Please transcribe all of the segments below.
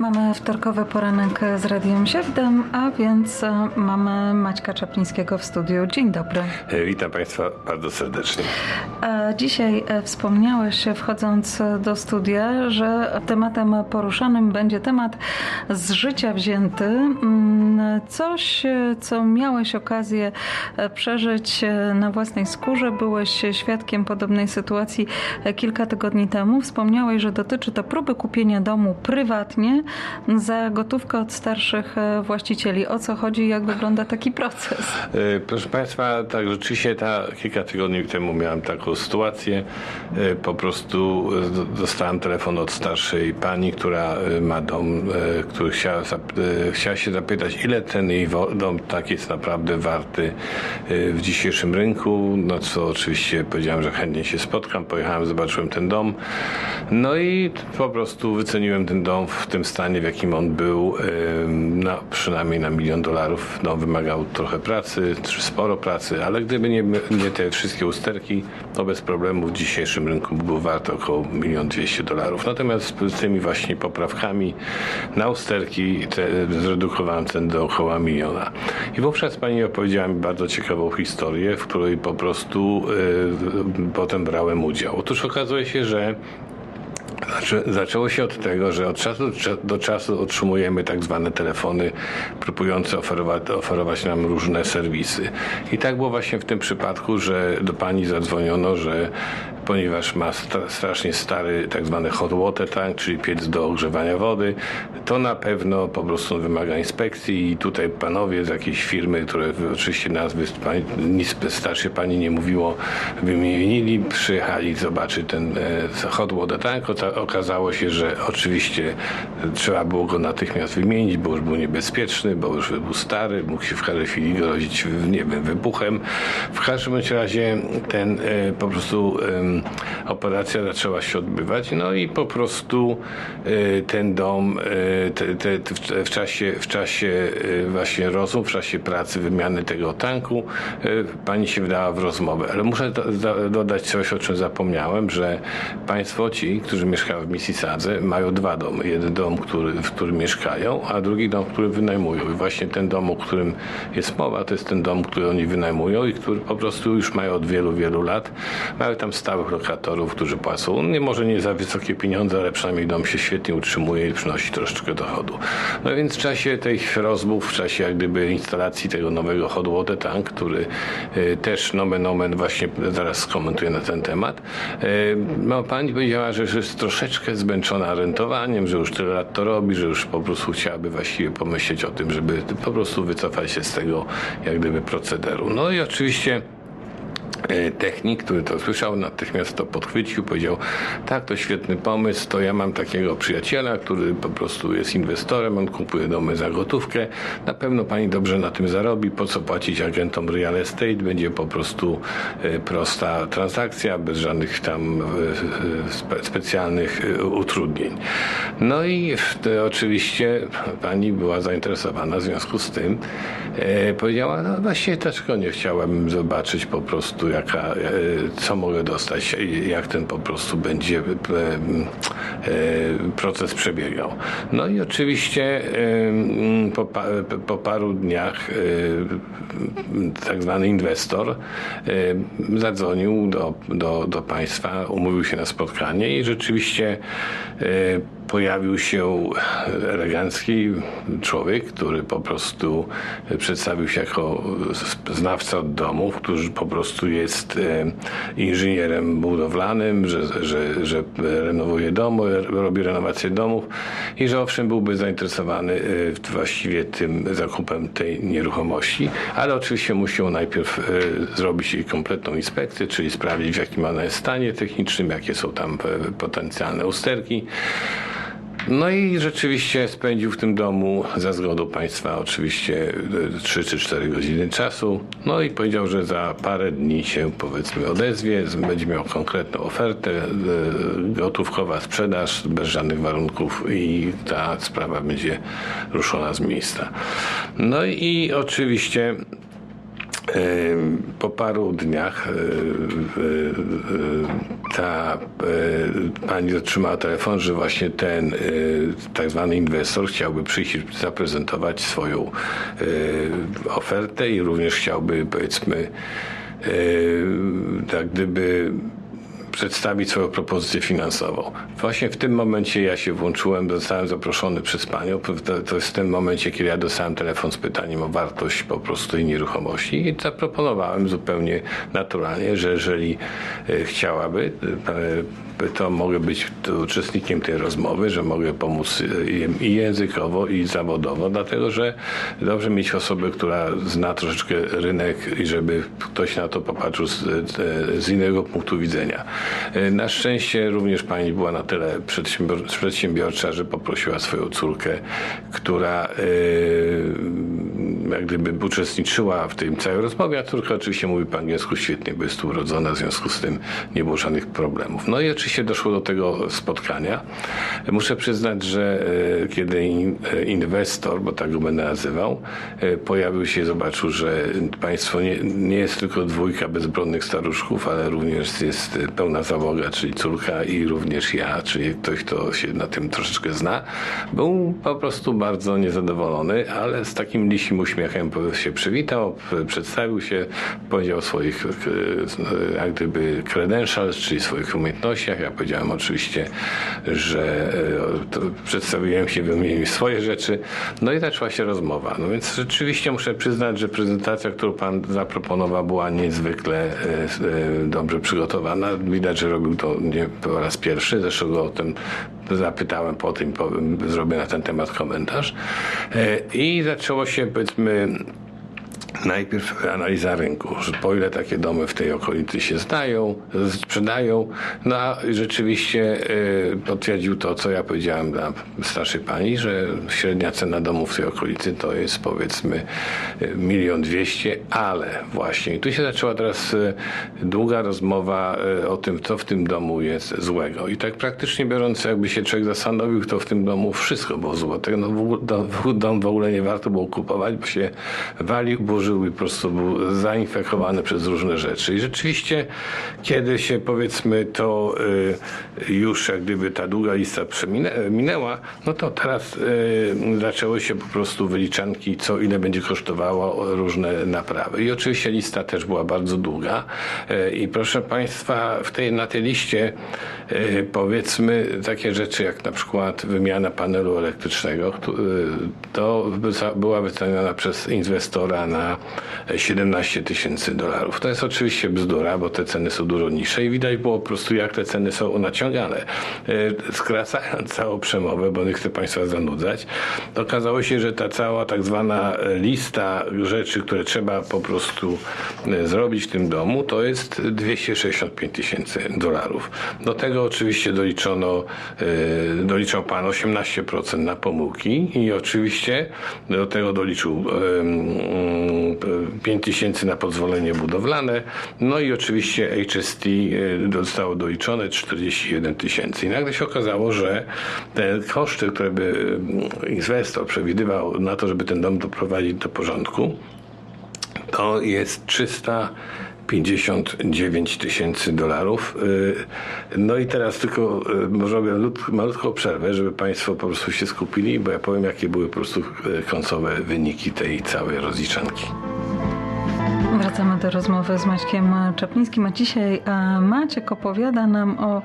Mamy wtorkowy poranek z Radiem Siewdem, a więc e, mamy Maćka Czaplińskiego w studiu. Dzień dobry. E, Witam Państwa bardzo serdecznie. E, Dzisiaj wspomniałeś, wchodząc do studia, że tematem poruszanym będzie temat z życia wzięty. Mm, Coś, co miałeś okazję przeżyć na własnej skórze. Byłeś świadkiem podobnej sytuacji kilka tygodni temu. Wspomniałeś, że dotyczy to próby kupienia domu prywatnie za gotówkę od starszych e, właścicieli. O co chodzi jak wygląda taki proces? E, Proszę Państwa, tak rzeczywiście ta, kilka tygodni temu miałem taką sytuację. E, Po prostu dostałem telefon od starszej pani, która ma dom, który chciała, chciała się zapytać, ile ten jej dom tak jest naprawdę warty w dzisiejszym rynku. No co oczywiście powiedziałem, że chętnie się spotkam. Pojechałem, zobaczyłem ten dom. No i po prostu wyceniłem ten dom w tym stanie, w jakim on był, no, przynajmniej na milion dolarów. No, wymagał trochę pracy, sporo pracy, ale gdyby nie, nie te wszystkie usterki, to bez problemu w dzisiejszym rynku by był wart około milion dwieście dolarów. Natomiast z tymi właśnie poprawkami na usterki te, zredukowałem ten do około miliona. I wówczas pani opowiedziała mi bardzo ciekawą historię, w której po prostu e, potem brałem udział. Otóż okazuje się, że Zaczę, zaczęło się od tego, że od czasu do cza- do czasu otrzymujemy tak zwane telefony próbujące oferować, oferować nam różne serwisy. I tak było właśnie w tym przypadku, że do pani zadzwoniono, że ponieważ ma stra- strasznie stary tak zwany hot water tank, czyli piec do ogrzewania wody, to na pewno po prostu wymaga inspekcji i tutaj panowie z jakiejś firmy, które oczywiście nazwy pani, nic starsze pani nie mówiło, wymienili, przyjechali zobaczyć ten e, hot water tank. Okazało się, że oczywiście trzeba było go natychmiast wymienić, bo już był niebezpieczny, bo już był stary, mógł się w każdej chwili grozić, nie wiem, wybuchem. W każdym razie ten e, po prostu operacja zaczęła się odbywać, no i po prostu e, ten dom e, te, te, w, w czasie, w czasie e, właśnie rozmów, w czasie pracy, wymiany tego tanku, pani się wdała w rozmowę. Ale muszę do, dodać coś, o czym zapomniałem, że państwo ci, którzy mieszkają w Mississadze, mają dwa domy. Jeden dom, który, w którym mieszkają, a drugi dom, który wynajmują. I właśnie ten dom, o którym jest mowa, to jest ten dom, który oni wynajmują i który po prostu już mają od wielu, wielu lat. Mają tam stałych lokatorów, którzy płacą, nie może nie za wysokie pieniądze, ale przynajmniej dom się świetnie utrzymuje i przynosi troszeczkę dochodu. No więc w czasie tych rozmów, w czasie jak gdyby instalacji tego nowego hot water tank, który y, też nomen omen właśnie zaraz skomentuję na ten temat, no, pani powiedziała, że jest troszeczkę zmęczona rentowaniem, że już tyle lat to robi, że już po prostu chciałaby właściwie pomyśleć o tym, żeby po prostu wycofać się z tego jak gdyby procederu. No i oczywiście E, technik, który to słyszał, natychmiast to podchwycił, powiedział, tak, to świetny pomysł, to ja mam takiego przyjaciela, który po prostu jest inwestorem, on kupuje domy za gotówkę, na pewno pani dobrze na tym zarobi, po co płacić agentom real estate, będzie po prostu e, prosta transakcja, bez żadnych tam e, e, spe, specjalnych e, utrudnień. No i oczywiście pani była zainteresowana w związku z tym, e, powiedziała, no właściwie dlaczego nie chciałabym zobaczyć po prostu jaka, e, co mogę dostać, jak ten po prostu będzie e, e, proces przebiegał. No i oczywiście po, po paru dniach tak zwany inwestor zadzwonił do, do, do państwa, umówił się na spotkanie i rzeczywiście pojawił się elegancki człowiek, który po prostu przedstawił się jako znawca od domów, który po prostu jest e, inżynierem budowlanym, że, że, że renowuje domy, robi renowację domów i że owszem byłby zainteresowany e, właściwie tym zakupem tej nieruchomości, ale oczywiście musiał najpierw e, zrobić jej kompletną inspekcję, czyli sprawdzić w jakim ona jest stanie technicznym, jakie są tam potencjalne usterki. No i rzeczywiście spędził w tym domu za zgodą państwa oczywiście 3 czy 4 godziny czasu. No i powiedział, że za parę dni się powiedzmy odezwie, będzie miał konkretną ofertę, e, gotówkowa sprzedaż bez żadnych warunków i ta sprawa będzie ruszona z miejsca. No i oczywiście e, po paru dniach e, e, e, ta e, pani otrzymała telefon, że właśnie ten e, tak zwany inwestor chciałby przyjść i zaprezentować swoją e, ofertę i również chciałby powiedzmy tak gdyby przedstawić swoją propozycję finansową. Właśnie w tym momencie ja się włączyłem, zostałem zaproszony przez panią. To, jest w tym momencie, kiedy ja dostałem telefon z pytaniem o wartość po prostu tej nieruchomości i zaproponowałem zupełnie naturalnie, że jeżeli e, chciałaby, e, to mogę być uczestnikiem tej rozmowy, że mogę pomóc e, i językowo, i zawodowo, dlatego że dobrze mieć osobę, która zna troszeczkę rynek i żeby ktoś na to popatrzył z, z innego punktu widzenia. E, Na szczęście również pani była na tyle przedsiębior- przedsiębiorcza, że poprosiła swoją córkę, która e, jak gdyby uczestniczyła w tej całej rozmowie, a córka oczywiście mówi po angielsku świetnie, bo jest urodzona, w związku z tym nie było żadnych problemów. No i oczywiście doszło do tego spotkania. Muszę przyznać, że e, kiedy e, inwestor, bo tak go będę nazywał, e, pojawił się i zobaczył, że państwo nie, nie jest tylko dwójka bezbronnych staruszków, ale również jest pełna załoga, czyli córka i również ja, czyli ktoś, kto się na tym troszeczkę zna, był po prostu bardzo niezadowolony, ale z takim lisim uśmiechem się przywitał, przedstawił się, powiedział o swoich e, jak gdyby credentials, czyli swoich umiejętnościach. Ja powiedziałem oczywiście, że e, przedstawiłem się, wymienił swoje rzeczy. No i zaczęła się rozmowa. No więc rzeczywiście muszę przyznać, że prezentacja, którą pan zaproponował, była niezwykle e, e, dobrze przygotowana. Widać, że robił to nie po raz pierwszy. Zresztą o tym zapytałem po tym, powiem, zrobię na ten temat komentarz. E, I zaczęło się powiedzmy Najpierw analiza rynku, po ile takie domy w tej okolicy się zdają, sprzedają. No a rzeczywiście y, potwierdził to, co ja powiedziałem dla starszej pani, że średnia cena domu w tej okolicy to jest powiedzmy y, milion dwieście, ale właśnie i tu się zaczęła teraz y, długa rozmowa o tym, co w tym domu jest złego. I tak praktycznie biorąc, jakby się człowiek zastanowił, to w tym domu wszystko było. No, w ogóle- dom, dom w ogóle nie warto było kupować, bo się walił, burzył i po prostu był zainfekowany przez różne rzeczy. I rzeczywiście, kiedy się powiedzmy to y, już jak gdyby ta długa lista minęła, no to teraz y, zaczęły się po prostu wyliczanki, co ile będzie kosztowało różne naprawy. I oczywiście lista też była bardzo długa. Y, I proszę Państwa, w tej, na tej liście powiedzmy takie rzeczy jak na przykład wymiana panelu elektrycznego, to była wyceniona przez inwestora na 17 tysięcy dolarów. To jest oczywiście bzdura, bo te ceny są dużo niższe i widać było po prostu jak te ceny są naciągane. E, Skracając całą przemowę, bo nie chcę Państwa zanudzać, okazało się, że ta cała tak zwana lista rzeczy, które trzeba po prostu e, zrobić w tym domu, to jest 265 tysięcy dolarów. Do tego oczywiście doliczono, e, doliczał Pan 18% na pomyłki i oczywiście do tego doliczył 5 tysięcy na pozwolenie budowlane, no i oczywiście HST e, zostało doliczone 41 tysięcy. I nagle się okazało, że te koszty, które by em, inwestor przewidywał na to, żeby ten dom doprowadzić do porządku, to jest 300 59 tysięcy dolarów. Y, No i teraz tylko y, może robię lut- malutką przerwę, żeby Państwo po prostu się skupili, bo ja powiem, jakie były po prostu y, końcowe wyniki tej całej rozliczanki. Wracamy do rozmowy z Maćkiem Czaplińskim, a dzisiaj e, Maciek opowiada nam o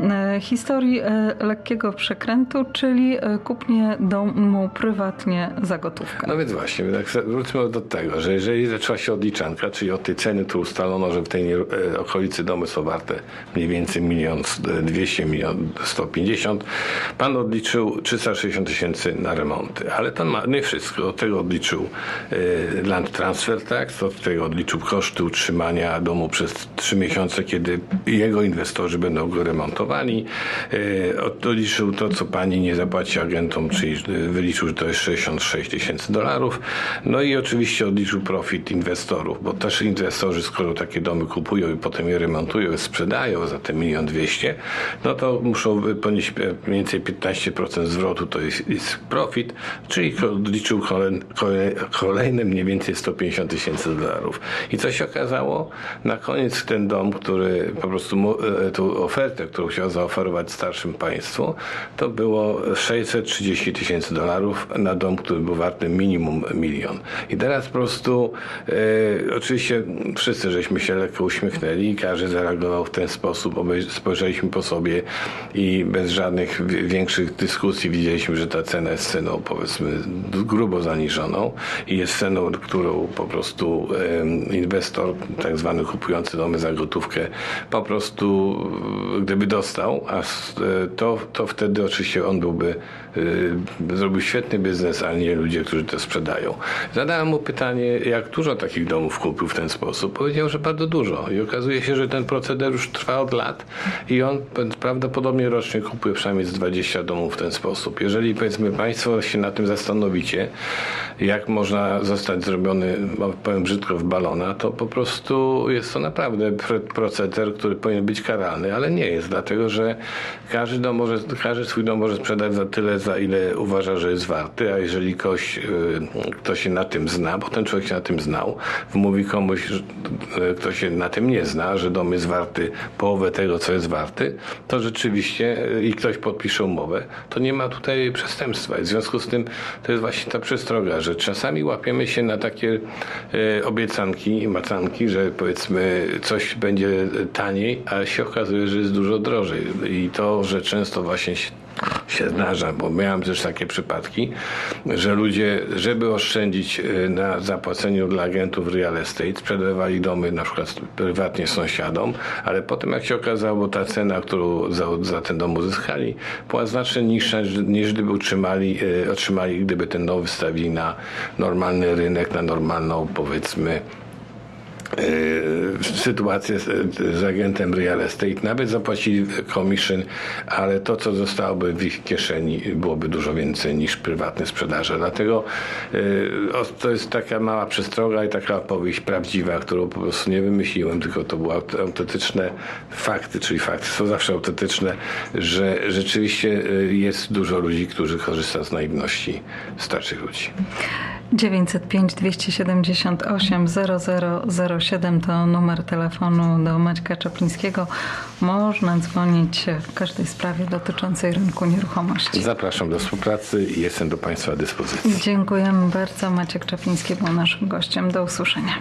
e, historii e, lekkiego przekrętu, czyli kupnie domu prywatnie za gotówkę. No więc właśnie, tak wróćmy do tego, że jeżeli zaczęła się odliczanka, czyli od tej ceny, tu ustalono, że w tej okolicy domy są warte mniej więcej milion dwieście, milion 150, pan odliczył 360 tysięcy na remonty, ale to ma, nie wszystko. Od tego odliczył land transfer tax, od tego odliczył koszty utrzymania domu przez 3 miesiące, kiedy jego inwestorzy będą go remontowali. E, od- Odliczył to, co pani nie zapłaci agentom, czyli e, wyliczył, że to jest 66 tysięcy dolarów. No i oczywiście odliczył profit inwestorów, bo też inwestorzy, skoro takie domy kupują i potem je remontują sprzedają za te milion dwieście, no to muszą ponieść e, mniej więcej 15% zwrotu, to jest, jest profit, czyli odliczył kolej, kolej, kolejne mniej więcej 150 tysięcy dolarów. I co się okazało? Na koniec ten dom, który po prostu mu, e, tą ofertę, którą chciał zaoferować starszym państwu, to było 630 tysięcy dolarów na dom, który był warty minimum milion. I teraz po prostu e, oczywiście wszyscy żeśmy się lekko uśmiechnęli i każdy zareagował w ten sposób. Spojrzeliśmy po sobie i bez żadnych wi- większych dyskusji widzieliśmy, że ta cena jest ceną powiedzmy grubo zaniżoną i jest ceną, którą po prostu inwestor, tak zwany kupujący domy za gotówkę, po prostu e, gdyby dostał, a e, to, to wtedy oczywiście on byłby, zrobił świetny biznes, a nie ludzie, którzy to sprzedają. Zadałem mu pytanie, jak dużo takich domów kupił w ten sposób. Powiedział, że bardzo dużo i okazuje się, że ten proceder już trwa od lat i on prawdopodobnie rocznie kupuje przynajmniej z 20 domów w ten sposób. Jeżeli powiedzmy Państwo się na tym zastanowicie, jak można zostać zrobiony, no, powiem brzydko, w balona, to po prostu jest to naprawdę pr- proceder, który powinien być karalny, ale nie jest, dlatego że każdy, dom może, każdy swój dom może sprzedać za tyle, za ile uważa, że jest warty, a jeżeli ktoś, y, kto się na tym zna, bo ten człowiek się na tym znał, mówi komuś, y, kto się na tym nie zna, że dom jest warty połowę tego, co jest warty, to rzeczywiście y, i ktoś podpisze umowę, to nie ma tutaj przestępstwa. I w związku z tym to jest właśnie ta przestroga, że czasami łapiemy się na takie obiecanki macanki, że powiedzmy coś będzie taniej, a się okazuje, że jest dużo drożej. I to, że często właśnie się się zdarza, bo miałem też takie przypadki, że ludzie, żeby oszczędzić e, na zapłaceniu dla agentów real estate, sprzedawali domy na przykład prywatnie sąsiadom, ale potem jak się okazało, ta cena, którą za, za ten dom uzyskali, była znacznie niższa niż, gdyby utrzymali, e, otrzymali, gdyby ten dom wystawili na normalny rynek, na normalną powiedzmy sytuację z, agentem real estate, nawet zapłacili commission, ale to, co zostałoby w ich kieszeni, byłoby dużo więcej niż prywatne sprzedaże. Dlatego e, to jest taka mała przestroga i taka opowieść prawdziwa, którą po prostu nie wymyśliłem, tylko to były aut- autentyczne fakty, czyli fakty są zawsze autentyczne, że rzeczywiście e, jest dużo ludzi, którzy korzysta z naiwności starszych ludzi. 905 278 0007 to numer telefonu do Maćka Czaplińskiego. Można dzwonić w każdej sprawie dotyczącej rynku nieruchomości. Zapraszam do współpracy i jestem do Państwa dyspozycji. Dziękujemy bardzo. Maciek Czapliński był naszym gościem. Do usłyszenia.